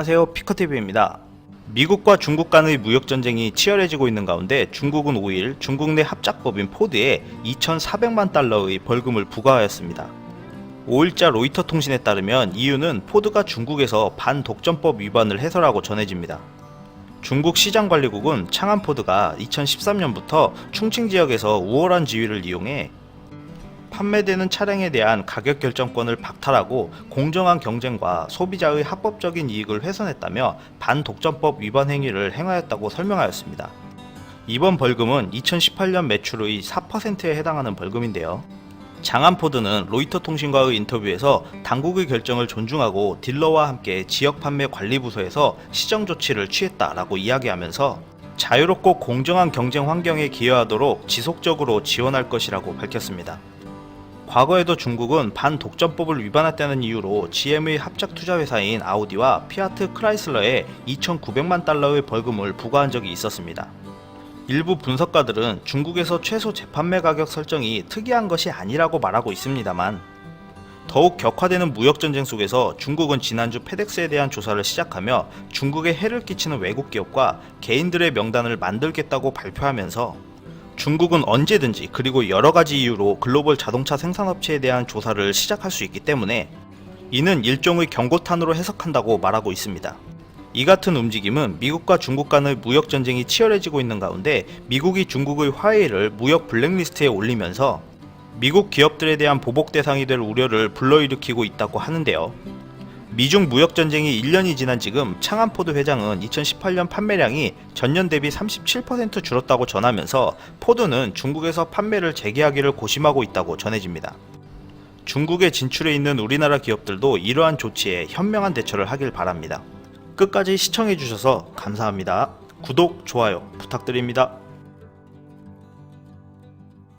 안녕하세요 피커TV입니다. 미국과 중국 간의 무역 전쟁이 치열해지고 있는 가운데 중국은 5일 중국 내 합작법인 포드에 2,400만 달러의 벌금을 부과하였습니다. 5일자 로이터 통신에 따르면 이유는 포드가 중국에서 반독점법 위반을 해서라고 전해집니다. 중국 시장관리국은 창안포드가 2013년부터 충칭 지역에서 우월한 지위를 이용해 판매되는 차량에 대한 가격 결정권을 박탈하고 공정한 경쟁과 소비자의 합법적인 이익을 훼손했다며 반독점법 위반 행위를 행하였다고 설명하였습니다. 이번 벌금은 2018년 매출의 4%에 해당하는 벌금인데요. 장안포드는 로이터 통신과의 인터뷰에서 당국의 결정을 존중하고 딜러와 함께 지역 판매 관리 부서에서 시정 조치를 취했다라고 이야기하면서 자유롭고 공정한 경쟁 환경에 기여하도록 지속적으로 지원할 것이라고 밝혔습니다. 과거에도 중국은 반독점법을 위반했다는 이유로 GM의 합작 투자 회사인 아우디와 피아트 크라이슬러에 2,900만 달러의 벌금을 부과한 적이 있었습니다. 일부 분석가들은 중국에서 최소 재판매 가격 설정이 특이한 것이 아니라고 말하고 있습니다만 더욱 격화되는 무역 전쟁 속에서 중국은 지난주 페덱스에 대한 조사를 시작하며 중국에 해를 끼치는 외국 기업과 개인들의 명단을 만들겠다고 발표하면서 중국은 언제든지 그리고 여러 가지 이유로 글로벌 자동차 생산업체에 대한 조사를 시작할 수 있기 때문에 이는 일종의 경고탄으로 해석한다고 말하고 있습니다. 이 같은 움직임은 미국과 중국 간의 무역 전쟁이 치열해지고 있는 가운데 미국이 중국의 화웨이를 무역 블랙리스트에 올리면서 미국 기업들에 대한 보복 대상이 될 우려를 불러일으키고 있다고 하는데요. 미중 무역 전쟁이 1년이 지난 지금 창안포드 회장은 2018년 판매량이 전년 대비 37% 줄었다고 전하면서 포드는 중국에서 판매를 재개하기를 고심하고 있다고 전해집니다. 중국에 진출해 있는 우리나라 기업들도 이러한 조치에 현명한 대처를 하길 바랍니다. 끝까지 시청해 주셔서 감사합니다. 구독, 좋아요 부탁드립니다.